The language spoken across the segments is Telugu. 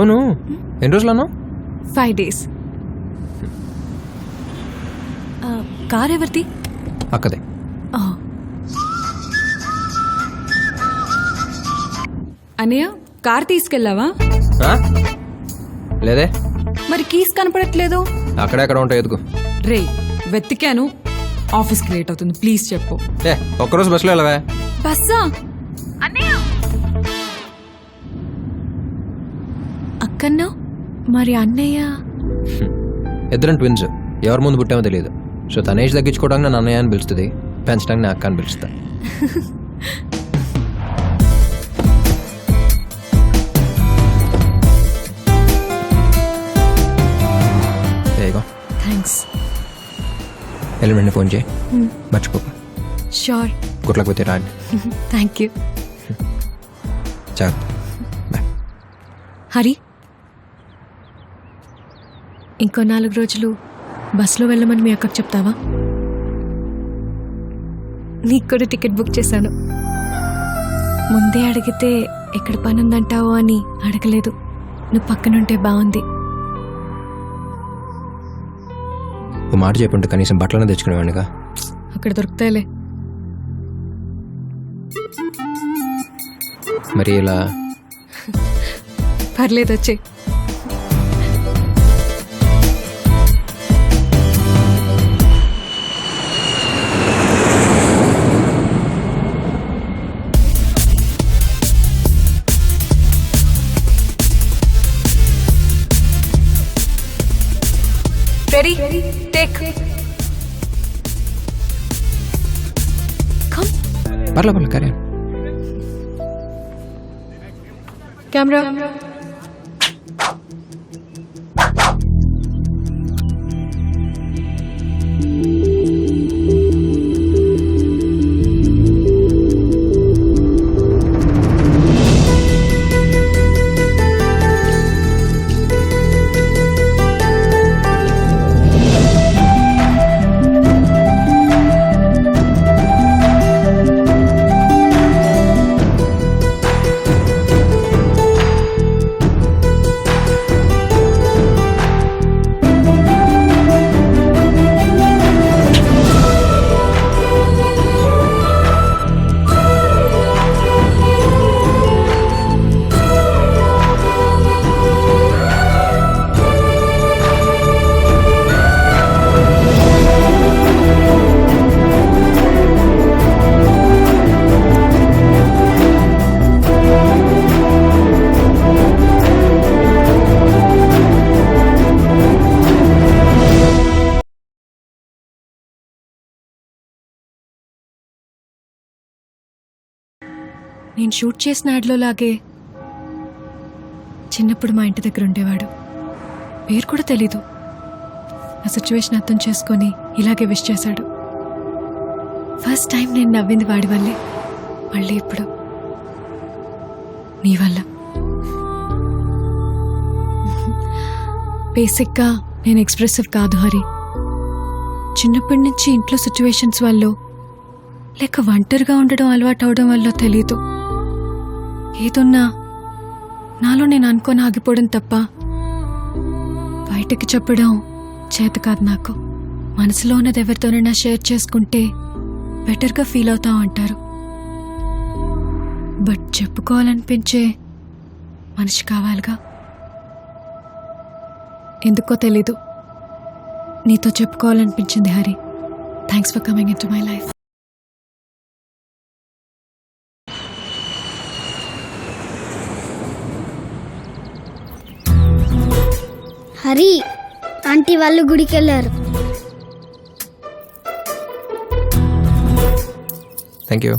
అవును. ఎన్ని రోజులు అన్నావు ఫైవ్ డేస్ కార్ ఎవరిది? అక్కదే. ఓ. అన్నయ్య కార్ తీసుకెళ్ళావా? ఆ? లేదే. మరి కీస్ కనపడట్లేదు? అక్కడెక్కడ ఉంటాయి ఎదుగు రే వెతికాను. ఆఫీస్కి లేట్ అవుతుంది. ప్లీజ్ చెప్పు. ఏ ఒక్కరోజు బస్సులో వెళ్ళవే. బస్సా? అక్కన్నా మరి అన్నయ్య? ఇద్దరం ట్విన్స్ ఎవరి ముందు పుట్టామో తెలియదు. సో తన ఏజ్ తగ్గించుకోవడానికి నన్ను అన్నయ్య అని పిలుస్తుంది. పెంచడానికి నా అక్క అని పిలుస్తా. థ్యాంక్స్ ఎలిమెంట్ని ఫోన్ చేయి. మర్చిపోక షూర్ గుట్లకు పోతే రాండి థ్యాంక్ యూ బాయ్ హరి? ఇంకో నాలుగు రోజులు బస్సులో వెళ్ళమని మీ అక్కకు చెప్తావా? నీకు కూడా టికెట్ బుక్ చేశాను. ముందే అడిగితే ఎక్కడ పని ఉందంటావో అని అడగలేదు. నువ్వు పక్కనుంటే బాగుంది ఓ మాట చెప్పుంటే కనీసం బట్టలను తెచ్చుకునేవాడిగా అక్కడ దొరుకుతాయిలే. మరి ఇలా? పర్లేదు వచ్చే Parla, parla, Karen. Camera. Camera. నేను షూట్ చేసిన యాడ్లో లాగే చిన్నప్పుడు మా ఇంటి దగ్గర ఉండేవాడు. పేరు కూడా తెలీదు. ఆ సిచ్యువేషన్ అర్థం చేసుకొని ఇలాగే విష్ చేశాడు. ఫస్ట్ టైం నేను నవ్వింది వాడి వల్లే మళ్ళీ ఇప్పుడు నీ వల్ల. బేసిక్గా నేను ఎక్స్ప్రెసివ్ కాదు హరి. చిన్నప్పటి నుంచి ఇంట్లో సిచ్యువేషన్స్ వల్ల లేక ఒంటరిగా ఉండడం అలవాటు అవడం వల్ల తెలీదు. ఏదున్నా నాలో నేను అనుకొని ఆగిపోవడం తప్ప బయటకి చెప్పడం చేత కాదు నాకు. మనసులో ఉన్నది ఎవరితోనైనా షేర్ చేసుకుంటే బెటర్గా ఫీల్ అవుతాం అంటారు. బట్ చెప్పుకోవాలనిపించే మనిషి కావాలిగా? ఎందుకో తెలీదు. నీతో చెప్పుకోవాలనిపించింది Hari. Thanks for coming in to my life Hari aunty వాళ్ళు గుడికి వెళ్ళారు థ్యాంక్ యూ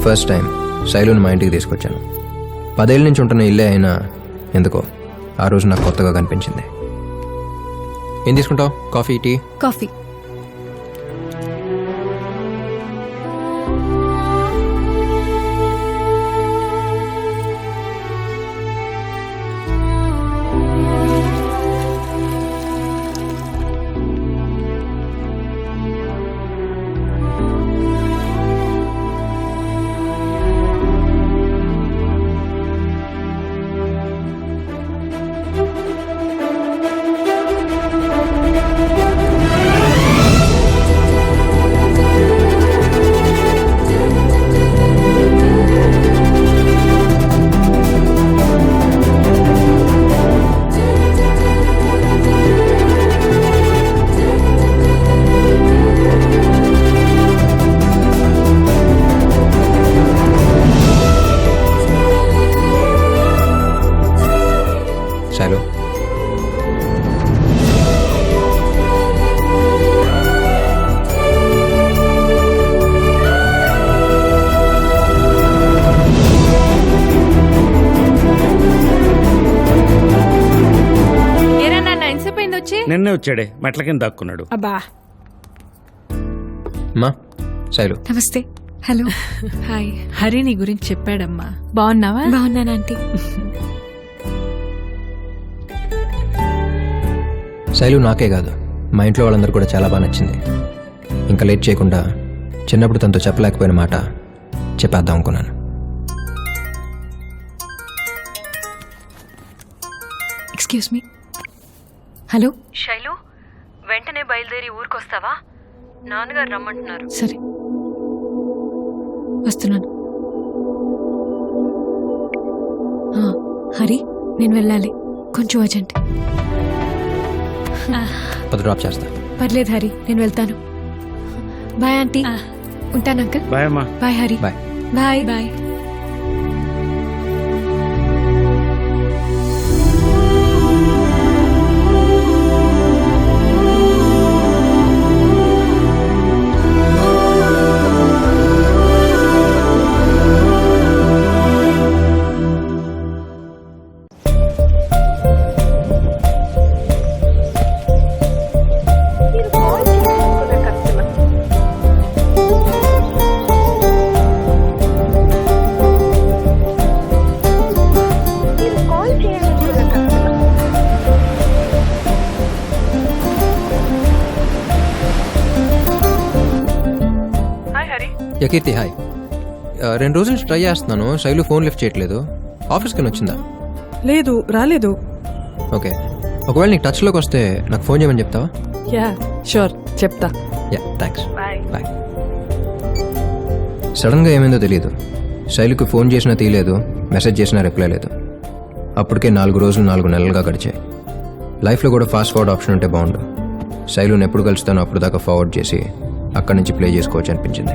ఫస్ట్ టైం శైలుని మా ఇంటికి తీసుకొచ్చాను. పదేళ్ళ నుంచి ఉంటున్న ఇల్లే అయినా ఎందుకో ఆ రోజు నాకు కొత్తగా కనిపించింది. ఏం తీసుకుంటావు? Coffee tea? కాఫీ. నిన్నే వచ్చాడే మెట్ల కింద దాక్కున్నాడు. అబ్బా. మా శైలు. నమస్తే. హలో. హాయ్. హరి నీ గురించి చెప్పాడమ్మా. బాగున్నావా? బాగున్నాను ఆంటీ. శైలు నాకే కాదు. మా ఇంట్లో వాళ్ళందరూ కూడా చాలా బాగా నచ్చింది. ఇంకా లేట్ చేయకుండా చిన్నప్పుడు తనతో చెప్పలేకపోయిన మాట చెప్పేద్దాం అనుకున్నాను. Excuse me hello? శైలు వెంటనే బయలుదేరి ఊరికొస్తావా? నాన్నగారు రమ్మంటున్నారు. సరే. వస్తున్నాను. ఆ, హరి నేను వెళ్ళాలి. కొంచెం అర్జెంట్. డ్రాప్ చేస్తా. పర్లేదు హరి నేను వెళ్తాను. Bye aunty. ఉంటాను అంకల్. బాయ్ అమ్మా. Bye Hari. Bye. Bye. Bye. Hari యకీర్తి hi రెండు రోజుల నుంచి ట్రై చేస్తున్నాను శైలు ఫోన్ లిఫ్ట్ చేయట్లేదు. ఆఫీస్కి వచ్చిందా? లేదు రాలేదు. ఓకే. ఒకవేళ నీకు టచ్లోకి వస్తే నాకు ఫోన్ చేయమని చెప్తావా? యా షూర్ చెప్తా. Yeah thanks bye. బాయ్. సడన్గా ఏమైందో తెలియదు. శైలుకి ఫోన్ చేసినా తీయలేదు మెసేజ్ చేసినా రిప్లై లేదు. అప్పటికే నాలుగు రోజులు నాలుగు నెలలుగా గడిచాయి. లైఫ్లో కూడా ఫాస్ట్ ఫార్వర్డ్ ఆప్షన్ ఉంటే బాగుండు. శైలుని ఎప్పుడు కలుస్తానో అప్పుడు దాకా ఫార్వర్డ్ చేసి అక్కడి నుంచి ప్లే చేసుకోవచ్చు అనిపించింది.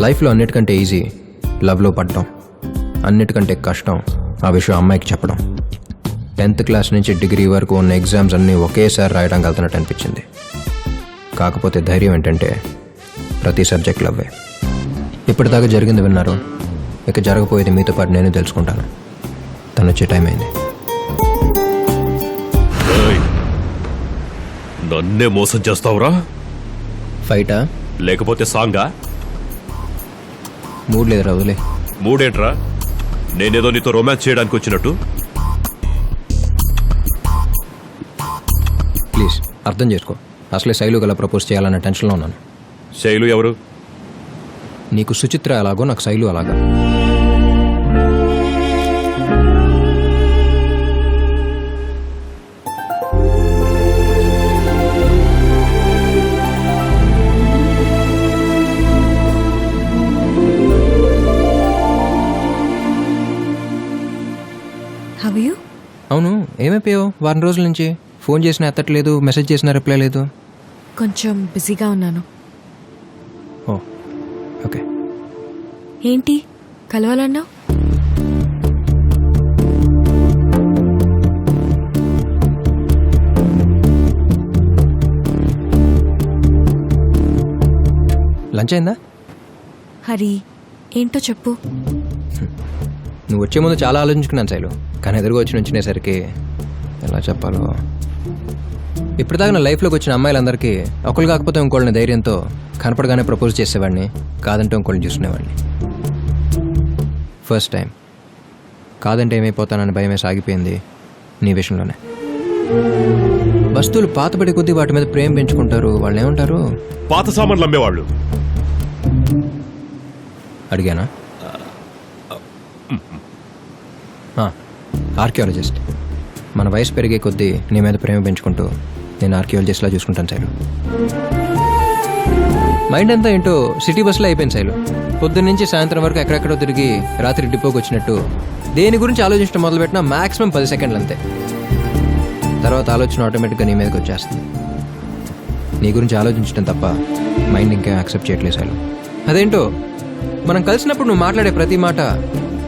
లైఫ్లో అన్నిటికంటే ఈజీ లవ్లో పడటం అన్నిటికంటే కష్టం ఆ విషయం అమ్మాయికి చెప్పడం. టెన్త్ క్లాస్ నుంచి డిగ్రీ వరకు ఉన్న ఎగ్జామ్స్ అన్నీ ఒకేసారి రాయడం వెళ్తున్నట్టు అనిపించింది. కాకపోతే ధైర్యం ఏంటంటే ప్రతి సబ్జెక్ట్ లవ్వే. ఇప్పటిదాకా జరిగింది విన్నారు. ఇక జరగబోయేది మీతో పాటు నేను తెలుసుకుంటాను. తను వచ్చే టైం అయింది. నన్నే మోసం చేస్తావురా? ఫైటా? లేకపోతే సాంగా? మూడ్ లేదు వదిలే. మూడేంట్రా? నేనేదో నీతో రొమాన్స్ చేయడానికి వచ్చినట్టు? ప్లీజ్ అర్థం చేసుకో. అసలే శైలు గల ప్రపోజ్ చేయాలన్న టెన్షన్లో ఉన్నాను. శైలు ఎవరు? నీకు సుచిత్ర ఎలాగో నాకు శైలు అలాగా. అవును ఏమైపోయావు? వారం రోజుల నుంచి. ఫోన్ చేసినా ఎత్తట్లేదు మెసేజ్ చేసినా రిప్లై లేదు. కొంచెం బిజీగా ఉన్నాను. Oh okay. ఏంటి? కలవాలన్నావు? లంచ్ అయిందా? హరి ఏంటో చెప్పు. నువ్వు వచ్చే ముందు చాలా ఆలోచించుకున్నాను శైలు. కానీ ఎదురుగా వచ్చి నుంచినేసరికి ఎలా చెప్పాలో. ఇప్పటిదాకా నా లైఫ్లోకి వచ్చిన అమ్మాయిలందరికీ ఒకరు కాకపోతే ఇంకోళ్ళని ధైర్యంతో కనపడగానే ప్రపోజ్ చేసేవాడిని కాదంటే ఇంకోళ్ళని చూసుకునేవాడిని. ఫస్ట్ టైం కాదంటే ఏమైపోతానని భయమే సాగిపోయింది నీ విషయంలోనే. వస్తువులు పాతబడి కొద్దీ వాటి మీద ప్రేమ పెంచుకుంటారు వాళ్ళు ఏమంటారు పాత సామాన్లు అమ్మేవాళ్ళు. అడిగానా? ఆర్కియాలజిస్ట్. మన వయసు పెరిగే కొద్దీ నీ మీద ప్రేమ పెంచుకుంటూ నేను ఆర్కియాలజిస్ట్లా చూసుకుంటాను శైలు మైండ్ అంతా ఏంటో సిటీ బస్సులో అయిపోయింది శైలు పొద్దున్న నుంచి సాయంత్రం వరకు ఎక్కడెక్కడో తిరిగి రాత్రి డిపోకి వచ్చినట్టు దేని గురించి ఆలోచించడం మొదలుపెట్టినా మాక్సిమం పది సెకండ్లు అంతే తర్వాత ఆలోచన ఆటోమేటిక్గా నీ మీదకి వచ్చేస్తుంది. నీ గురించి ఆలోచించడం తప్ప మైండ్ ఇంకా యాక్సెప్ట్ చేయట్లేదు శైలు అదేంటో మనం కలిసినప్పుడు నువ్వు మాట్లాడే ప్రతి మాట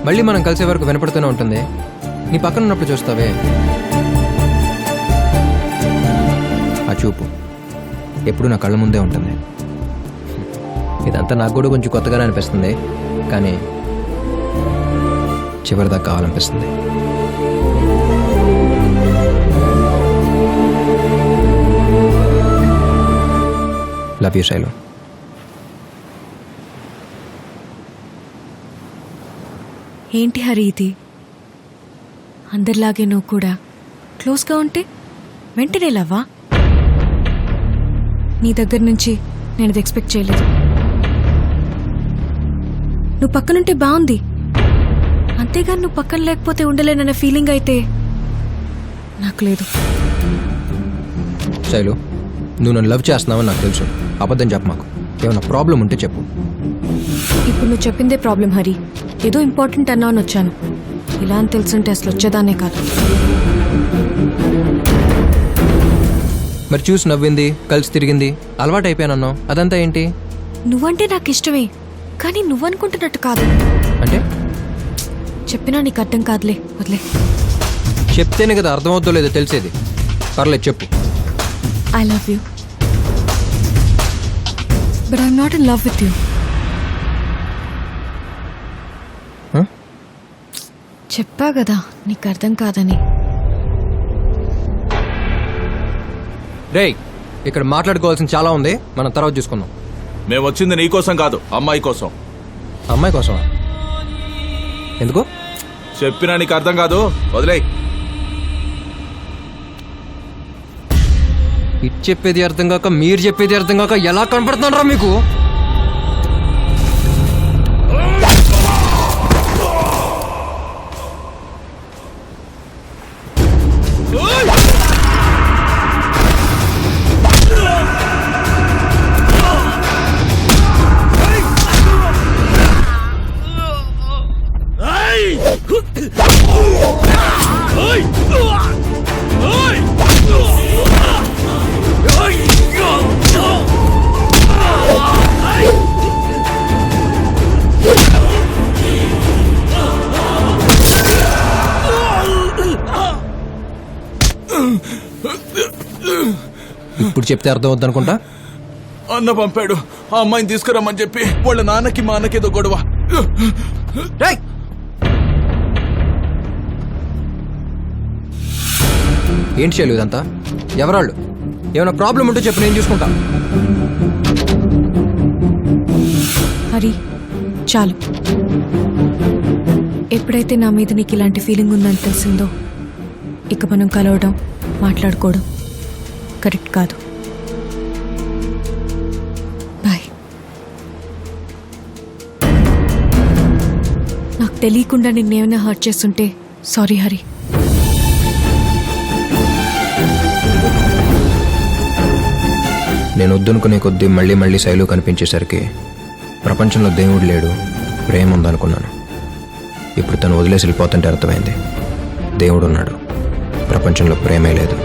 మళ్ళీ మనం కలిసే వరకు వినపడుతూనే ఉంటుంది. నీ పక్కన ఉన్నప్పుడు చూస్తావే. ఆ చూపు ఎప్పుడు నా కళ్ళ ముందే ఉంటుంది. ఇదంతా నాకు కూడా కొంచెం కొత్తగానే అనిపిస్తుంది. కానీ చివరిదాకా కావాలనిపిస్తుంది. Love you Shailu. ఏంటి హరి ఇది? అందరిలాగే నువ్వు కూడా క్లోజ్గా ఉంటే వెంటనే లవ్వా? నీ దగ్గర నుంచి నేను ఇది ఎక్స్పెక్ట్ చేయలేదు. నువ్వు పక్కనుంటే బాగుంది. అంతేగాని నువ్వు పక్కన లేకపోతే ఉండలేనన్న ఫీలింగ్ అయితే నాకు లేదు. శైలు నువ్వు నన్ను లవ్ చేస్తున్నావని నాకు తెలుసు. అబద్ధం చెప్పు మాకు. ఏమైనా ప్రాబ్లం ఉంటే చెప్పు. ఇప్పుడు నువ్వు చెప్పిందే ప్రాబ్లం హరి. ఏదో ఇంపార్టెంట్ అన్నావని వచ్చాను. ఇలా అని తెలుసుంటే అసలు వచ్చేదానే కాదు. మరి చూసి నవ్వింది కలిసి తిరిగింది అలవాటు అయిపోయానన్నావు అదంతా ఏంటి? నువ్వంటే నాకు ఇష్టమే కానీ నువ్వనుకుంటున్నట్టు కాదు. అంటే? చెప్పినా నీకు అర్థం కాదులే వదిలే. చెప్తేనే కదా అర్థమవుద్దో లేదో తెలిసేది. పర్లేదు చెప్పు. I love you but I'm not in love with you చెప్పా కదా నీకు అర్థం కాదని. రేయ్ ఇక్కడ మాట్లాడుకోవాల్సిన చాలా ఉంది. మనం తర్వాత చూసుకుందాం. మేము వచ్చింది నీ కోసం కాదు అమ్మాయి కోసం. అమ్మాయి కోసమా? ఎందుకు? చెప్పినా నీకు అర్థం కాదు వదిలేయ్. ఇటు చెప్పేది అర్థం కాక మీరు చెప్పేది అర్థం కాక ఎలా కనపడుతున్నారా మీకు? ఇప్పుడు చెప్తే అర్థం అవుద్దనుకుంటా అన్న పంపాడు. ఆ అమ్మాయిని తీసుకురమ్మని చెప్పి వాళ్ళ నాన్నకి మా అన్నకేదో గొడవ. ఏంటి చేయలేదు ఇదంతా? ఎవరాళ్ళు? ఏమైనా ప్రాబ్లం ఉంటే చెప్పు నేను చూసుకుంటా. హరి చాలు. ఎప్పుడైతే నా మీద నీకు ఇలాంటి ఫీలింగ్ ఉందని తెలిసిందో ఇక మనం కలవడం మాట్లాడుకోవడం కరెక్ట్ కాదు. తెలియకుండా నిన్నేమైనా హర్ట్ చేస్తుంటే సారీ హరి. నేను వద్దనుకునే కొద్దీ మళ్ళీ మళ్ళీ శైలు కనిపించేసరికి ప్రపంచంలో దేవుడు లేడు ప్రేమ ఉందనుకున్నాను. ఇప్పుడు తను వదిలేసి వెళ్ళిపోతుంటే అర్థమైంది. దేవుడు ఉన్నాడు ప్రపంచంలో ప్రేమే లేదు.